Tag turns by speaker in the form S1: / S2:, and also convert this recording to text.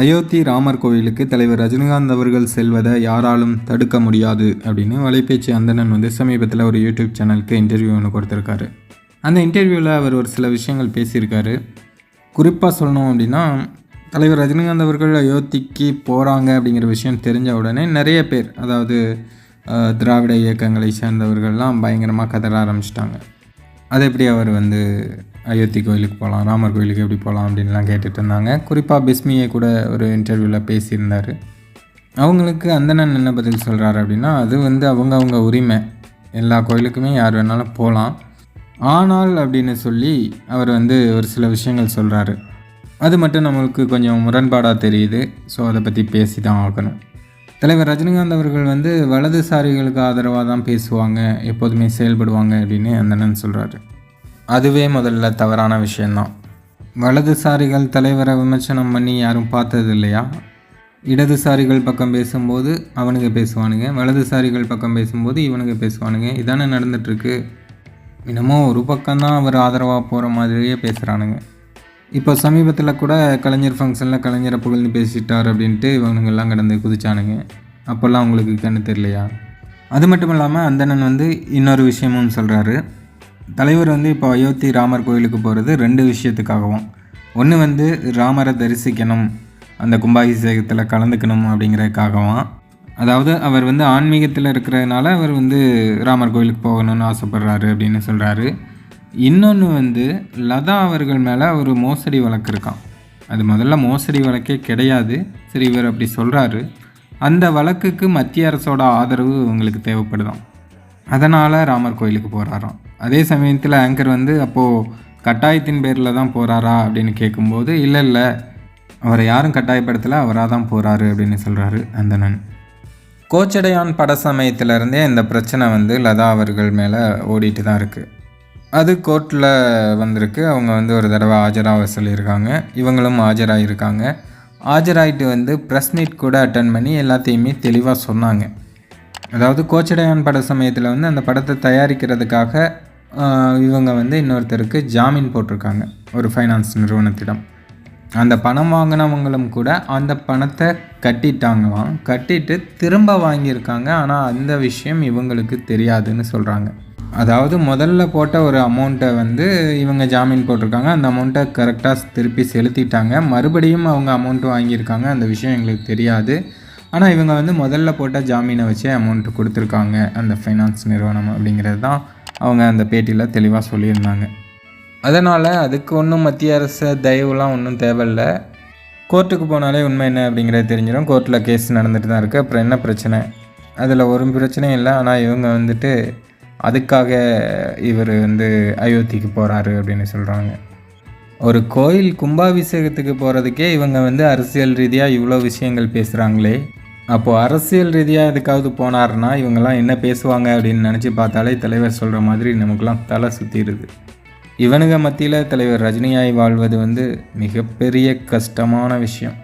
S1: அயோத்தி ராமர் கோயிலுக்கு தலைவர் ரஜினிகாந்த் அவர்கள் செல்வதை யாராலும் தடுக்க முடியாது அப்படின்னு வலைபேச்சு அந்தணன் வந்து சமீபத்தில் ஒரு யூடியூப் சேனலுக்கு இன்டர்வியூ ஒன்று கொடுத்துருக்காரு. அந்த இன்டர்வியூவில் அவர் ஒரு சில விஷயங்கள் பேசியிருக்காரு. குறிப்பாக சொல்லணும் அப்படின்னா தலைவர் ரஜினிகாந்த் அவர்கள் அயோத்திக்கு போகிறாங்க அப்படிங்கிற விஷயம் தெரிஞ்ச உடனே நிறைய பேர் அதாவது திராவிட இயக்கங்களை சேர்ந்தவர்கள்லாம் பயங்கரமாக கதற ஆரம்பிச்சிட்டாங்க. அது எப்படி அவர் வந்து அயோத்தி கோயிலுக்கு போகலாம் ராமர் கோயிலுக்கு எப்படி போகலாம் அப்படின்லாம் கேட்டுட்டு இருந்தாங்க. குறிப்பாக பிஸ்மியை கூட ஒரு இன்டர்வியூவில் பேசியிருந்தார். அவங்களுக்கு அந்தணன் என்ன பதில் சொல்கிறாரு அப்படின்னா அது வந்து அவங்க அவங்க உரிமை. எல்லா கோயிலுக்குமே யார் வேணாலும் போகலாம். ஆனால் அப்படின்னு சொல்லி அவர் வந்து ஒரு சில விஷயங்கள் சொல்கிறாரு அது மட்டும் நம்மளுக்கு கொஞ்சம் முரண்பாடாக தெரியுது. ஸோ அதை பற்றி பேசி தான் ஆகணும். தலைவர் ரஜினிகாந்த் அவர்கள் வந்து வலதுசாரிகளுக்கு ஆதரவாக தான் பேசுவாங்க எப்போதுமே செயல்படுவாங்க அப்படின்னு அந்தணன் சொல்கிறாரு அதுவே முதல்ல தவறான விஷயந்தான். வலதுசாரிகள் தலைவரை விமர்சனம் பண்ணி யாரும் பார்த்தது இல்லையா இடதுசாரிகள் பக்கம் பேசும்போது அவனுங்க பேசுவானுங்க வலதுசாரிகள் பக்கம் பேசும்போது இவனுங்க பேசுவானுங்க. இதானே நடந்துட்டுருக்கு. என்னமோ ஒரு பக்கம்தான் அவர் ஆதரவாக போகிற மாதிரியே பேசுகிறானுங்க இப்போ சமீபத்தில் கூட கலைஞர் ஃபங்க்ஷனில் கலைஞரை புகழ்ந்து பேசிட்டார் அப்படின்ட்டு இவனுங்கெல்லாம் கடந்து குதிச்சானுங்க. அப்போல்லாம் அவங்களுக்கு கண்ணு தெரியலையா? அது மட்டும் இல்லாமல் அந்தணன் வந்து இன்னொரு விஷயமும் சொல்கிறாரு தலைவர் வந்து இப்போ அயோத்தி ராமர் கோயிலுக்கு போகிறது ரெண்டு விஷயத்துக்காகவும். ஒன்று வந்து ராமரை தரிசிக்கணும் அந்த கும்பாபிஷேகத்தில் கலந்துக்கணும் அப்படிங்கிறதுக்காகவும். அதாவது அவர் வந்து ஆன்மீகத்தில் இருக்கிறதுனால அவர் வந்து ராமர் கோயிலுக்கு போகணும்னு ஆசைப்படுறாரு அப்படின்னு சொல்கிறாரு இன்னொன்று வந்து லதா அவர்கள் மேலே ஒரு மோசடி வழக்கு இருக்கான் அது முதல்ல மோசடி வழக்கே கிடையாது. சரி இவர் அப்படி சொல்கிறாரு அந்த வழக்குக்கு மத்திய அரசோட ஆதரவு உங்களுக்கு தேவைப்படுதான் அதனால் ராமர் கோயிலுக்கு போகிறாராம் அதே சமயத்தில் ஆங்கர் வந்து அப்போது கட்டாயத்தின் பேரில் தான் போகிறாரா அப்படின்னு கேட்கும்போது இல்லை இல்லை. அவரை யாரும் கட்டாயப்படுத்தலை அவராக தான் போகிறாரு அப்படின்னு சொல்கிறாரு அந்தணன் கோச்சடையான் பட சமயத்திலருந்தே இந்த பிரச்சனை வந்து லதா அவர்கள் மேலே ஓடிட்டு தான் இருக்குது அது கோர்ட்டில் வந்திருக்கு. அவங்க வந்து ஒரு தடவை ஆஜராக சொல்லியிருக்காங்க. இவங்களும் ஆஜராகிருக்காங்க ஆஜராகிட்டு வந்து ப்ரெஸ் மீட் கூட அட்டன் பண்ணி எல்லாத்தையுமே தெளிவாக சொன்னாங்க. அதாவது கோச்சடையான் பட சமயத்தில் வந்து அந்த படத்தை தயாரிக்கிறதுக்காக இவங்க வந்து இன்னொருத்தருக்கு ஜாமீன் போட்டிருக்காங்க ஒரு ஃபைனான்ஸ் நிறுவனத்திடம். அந்த பணம் வாங்கினவங்களும் கூட அந்த பணத்தை கட்டிட்டாங்களாம். கட்டிட்டு திரும்ப வாங்கியிருக்காங்க ஆனால் அந்த விஷயம் இவங்களுக்கு தெரியாதுன்னு சொல்கிறாங்க அதாவது முதல்ல போட்ட ஒரு அமௌண்ட்டை வந்து இவங்க ஜாமீன் போட்டிருக்காங்க அந்த அமௌண்ட்டை கரெக்டாக திருப்பி செலுத்திட்டாங்க. மறுபடியும் அவங்க அமௌண்ட் வாங்கியிருக்காங்க அந்த விஷயம் எங்களுக்கு தெரியாது. ஆனால் இவங்க வந்து முதல்ல போட்ட ஜாமீனை வச்சே அமௌண்ட்டு கொடுத்துருக்காங்க அந்த ஃபைனான்ஸ் நிறுவனம் அப்படிங்கிறது தான் அவங்க அந்த பேட்டியில் தெளிவாக சொல்லியிருந்தாங்க. அதனால் அதுக்கு ஒன்றும் மத்திய அரசு தயவுலாம் ஒன்றும் தேவையில்ல. கோர்ட்டுக்கு போனாலே உண்மை என்ன அப்படிங்கிறது தெரிஞ்சிடும் கோர்ட்டில் கேஸ் நடந்துட்டு தான் இருக்குது அப்புறம் என்ன பிரச்சனை? அதில் ஒரு பிரச்சனையும் இல்லை. ஆனால் இவங்க வந்துட்டு அதுக்காக இவர் வந்து அயோத்திக்கு போகிறாரு அப்படின்னு சொல்கிறாங்க ஒரு கோயில் கும்பாபிஷேகத்துக்கு போகிறதுக்கே இவங்க வந்து அரசியல் ரீதியாக இவ்வளோ விஷயங்கள் பேசுகிறாங்களே அப்போது அரசியல் ரீதியாக எதுக்காவது போனாருன்னா இவங்கெல்லாம் என்ன பேசுவாங்க அப்படின்னு நினச்சி பார்த்தாலே தலைவர் சொல்கிற மாதிரி நமக்குலாம் தலை சுற்றிடுது இவனுங்க மத்தியில் தலைவர் ரஜினியாய் வாழ்வது வந்து மிகப்பெரிய கஷ்டமான விஷயம்.